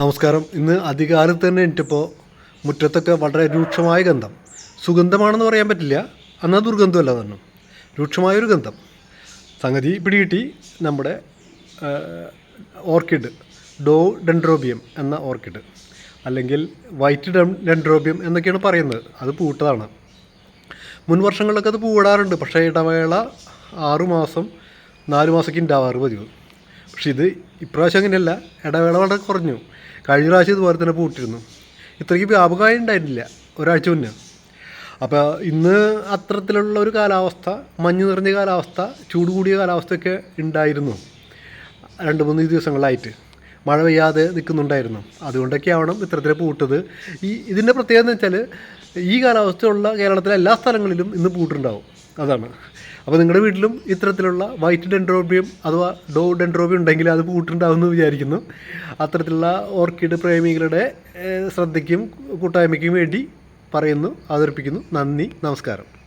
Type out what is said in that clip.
നമസ്കാരം. ഇന്ന് അധികാലത്ത് തന്നെ എനിക്കിപ്പോൾ മുറ്റത്തൊക്കെ വളരെ രൂക്ഷമായ ഗന്ധം. സുഗന്ധമാണെന്ന് പറയാൻ പറ്റില്ല. എന്നാൽ ദുർഗന്ധമല്ല തന്നെ രൂക്ഷമായൊരു ഗന്ധം. സംഗതി പിടികിട്ടി നമ്മുടെ ഓർക്കിഡ്. ഡോ ഡെൻഡ്രോബിയം എന്ന ഓർക്കിഡ്. അല്ലെങ്കിൽ വൈറ്റ് ഡെൻഡ്രോബിയം എന്നൊക്കെയാണ് പറയുന്നത്. അത് പൂട്ടതാണ്. മുൻ വർഷങ്ങളിലൊക്കെ അത് പൂവിടാറുണ്ട്. പക്ഷേ ഇടവേള ആറുമാസം നാല് മാസമൊക്കെ ഉണ്ടാവാറ് പതിവ്. പക്ഷേ ഇത് ഇപ്രാവശ്യം അങ്ങനെയല്ല. ഇടവേള വളരെ കുറഞ്ഞു. കഴിഞ്ഞ പ്രാവശ്യം ഇതുപോലെ തന്നെ പൂട്ടിരുന്നു. ഇത്രയ്ക്ക് വ്യാപകമായി ഉണ്ടായിരുന്നില്ല ഒരാഴ്ച മുന്നേ. അപ്പോൾ ഇന്ന് അത്തരത്തിലുള്ള ഒരു കാലാവസ്ഥ മഞ്ഞ് നിറഞ്ഞ കാലാവസ്ഥ ചൂട് കൂടിയ കാലാവസ്ഥയൊക്കെ ഉണ്ടായിരുന്നു. രണ്ട് മൂന്ന് ദിവസങ്ങളായിട്ട്. മഴ പെയ്യാതെ നിൽക്കുന്നുണ്ടായിരുന്നു. അതുകൊണ്ടൊക്കെ ആവണം ഇത്തരത്തിൽ പൂട്ടത്. ഈ ഇതിന്റെ പ്രത്യേകത എന്ന് വെച്ചാൽ ഈ കാലാവസ്ഥയുള്ള കേരളത്തിലെ എല്ലാ സ്ഥലങ്ങളിലും ഇന്ന് പൂട്ടുണ്ടാവും. അതാണ്. അപ്പോൾ നിങ്ങളുടെ വീട്ടിലും ഇത്തരത്തിലുള്ള വൈറ്റ് ഡെൻഡ്രോബിയം അഥവാ ഡോ ഡെൻഡ്രോബിയം ഉണ്ടെങ്കിൽ അത് പൂട്ടുണ്ടാവും എന്ന് വിചാരിക്കുന്നു. അത്തരത്തിലുള്ള ഓർക്കിഡ് പ്രേമികളുടെ ശ്രദ്ധയ്ക്കും കൂട്ടായ്മയ്ക്കും വേണ്ടി പറയുന്നു. അവതരിപ്പിക്കുന്നു. നന്ദി. നമസ്കാരം.